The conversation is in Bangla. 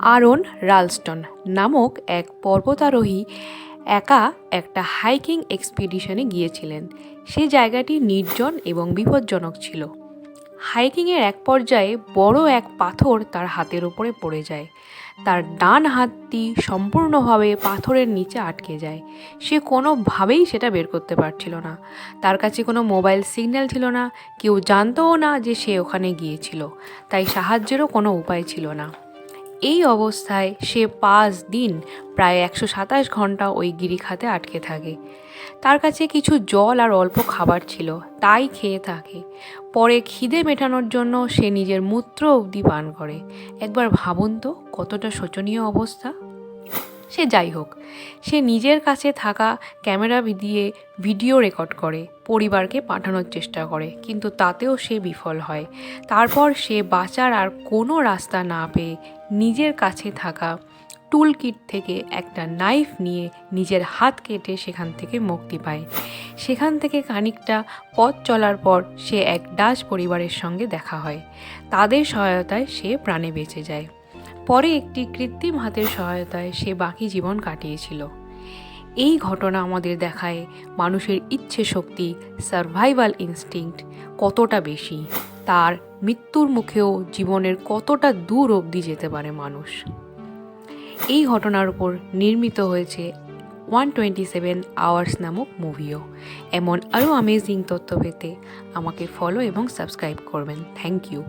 আরন রালস্টন নামক এক পর্বতারোহী একা একটা হাইকিং এক্সপিডিশনে গিয়েছিলেন। সে জায়গাটি নির্জন এবং বিপজ্জনক ছিল। হাইকিংয়ের এক পর্যায়ে বড় এক পাথর তার হাতের ওপরে পড়ে যায়। তার ডান হাতটি সম্পূর্ণভাবে পাথরের নিচে আটকে যায়। সে কোনোভাবেই সেটা বের করতে পারছিল না। তার কাছে কোনো মোবাইল সিগন্যাল ছিল না। কেউ জানতও না যে সে ওখানে গিয়েছিল। তাই সাহায্যেরও কোনো উপায় ছিল না। এই অবস্থায় সে পাঁচ দিন প্রায় একশো সাতাশ ঘণ্টা ওই গিরিখাতে আটকে থাকে। তার কাছে কিছু জল আর অল্প খাবার ছিল, তাই খেয়ে থাকে। পরে খিদে মেটানোর জন্য সে নিজের মূত্র অবধি পান করে। একবার ভাবুন তো, কতটা শোচনীয় অবস্থা। সে যাই হোক, সে নিজের কাছে থাকা ক্যামেরা দিয়ে ভিডিও রেকর্ড করে, পরিবারকে পাঠানোর চেষ্টা করে, কিন্তু তাতেও সে বিফল হয়। তারপর সে বাঁচার আর কোনো রাস্তা না পেয়ে নিজের কাছে থাকা টুল কিট থেকে একটা নাইফ নিয়ে নিজের হাত কেটে সেখান থেকে মুক্তি পায়। সেখান থেকে খানিকটা পথ চলার পর সে এক ডাচ পরিবারের সঙ্গে দেখা হয়। তাদের সহায়তায় সে প্রাণে বেঁচে যায়। পরে একটি কৃত্রিম হাতের সহায়তায় সে বাকি জীবন কাটিয়েছিল। এই ঘটনা আমাদের দেখায় মানুষের ইচ্ছে শক্তি সার্ভাইভাল ইনস্টিংক্ট কতটা বেশি, তার মৃত্যুর মুখেও জীবনের কতটা দূর অবধি যেতে পারে মানুষ। এই ঘটনার উপর নির্মিত হয়েছে ওয়ান টোয়েন্টি সেভেন আওয়ার্স নামক মুভিও এমন আরও আমেজিং তথ্য পেতে আমাকে ফলো এবং সাবস্ক্রাইব করবেন। Thank you